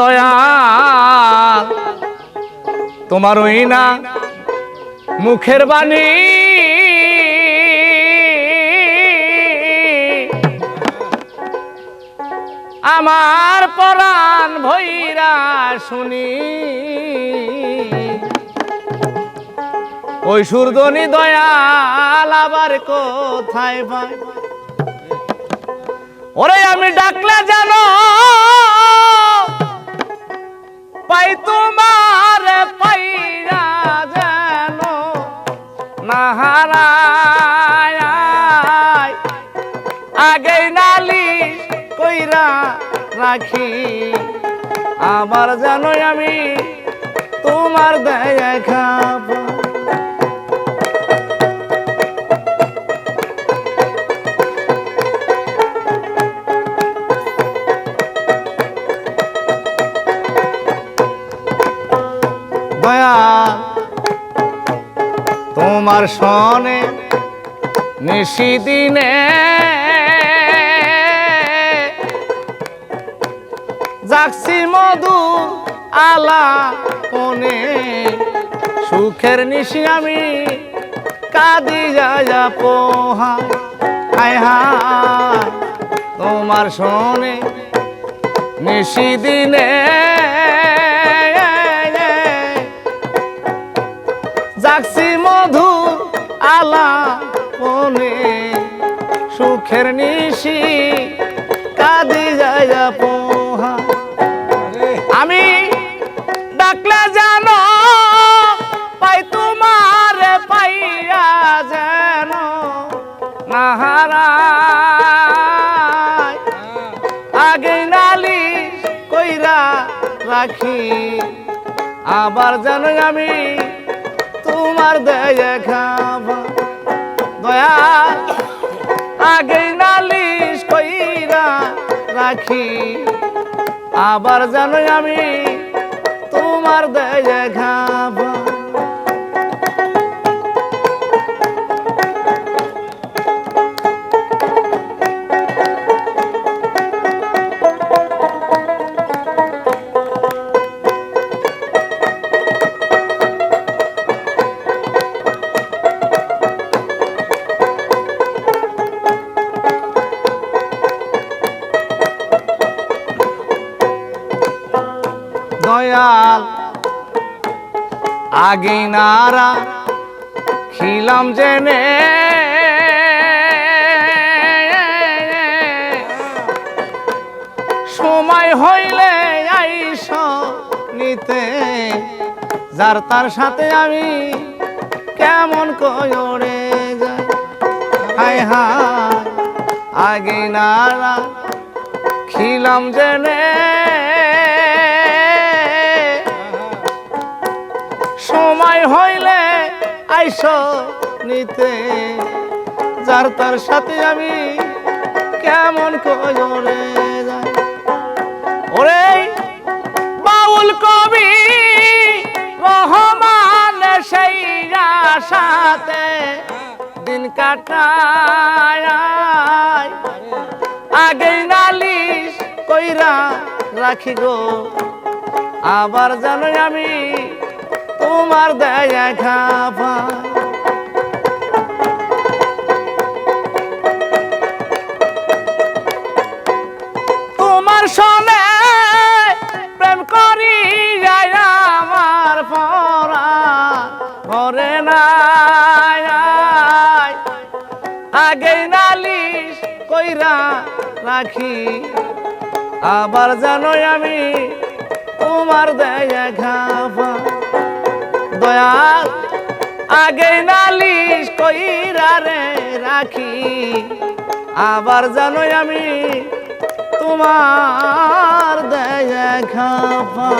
দয়া তোমার ওই না মুখের বাণী। আমার পরাণ ভৈরা শুনি। ওই সুরদনি দয়াল আবার কোথায় পাই ওরে আমি ডাকলে জানো নাহারায় আগে নালি কইরা রাখি আবার জানোই আমি তোমার দেখা পাই। দয়া তোমার সনে নিশি দিনে। যাচ্ছি মধু আলা কোনে সুখের নিশি আমি কাদি যা পোহা। হায় হায়, তোমার সনে নিশি সুখের নিশি কাদি যায় পোহা। আমি ডাকলে জানো পাই তোমার পাইয়া যেন নাহারায় আগে নালি কইরা রাখি আবার জানো আমি তোমার দয়া খাবা। দয়া রাখি। আবার জানো আমি তোমার দেয় খাবা দয়াল। আগে নারা খিলাম জেনে। সময় হইলে আইস নিতে, যার তার সাথে আমি কেমন করে যাই। হায় হায় আগে নারা খিলাম জেনে। হইলে আইস নিতে, যার তার সাথে আমি কেমন করে ওরে বাউল কবি রহমান সেই সাথে দিন কাটায় আগে নালিশ কইরা রাখি গো আবার জানো আমি তোমার দয়া খাফা তোমার সনে প্রেম করি আমার পরা। ঘরে নাই আগে নালিশ কইরা রাখি। আবার জানোই আমি তোমার দয়া দয়া আগে নালিশ কইরা রে রাখি। আবার জানো আমি তোমার দয়া খাফা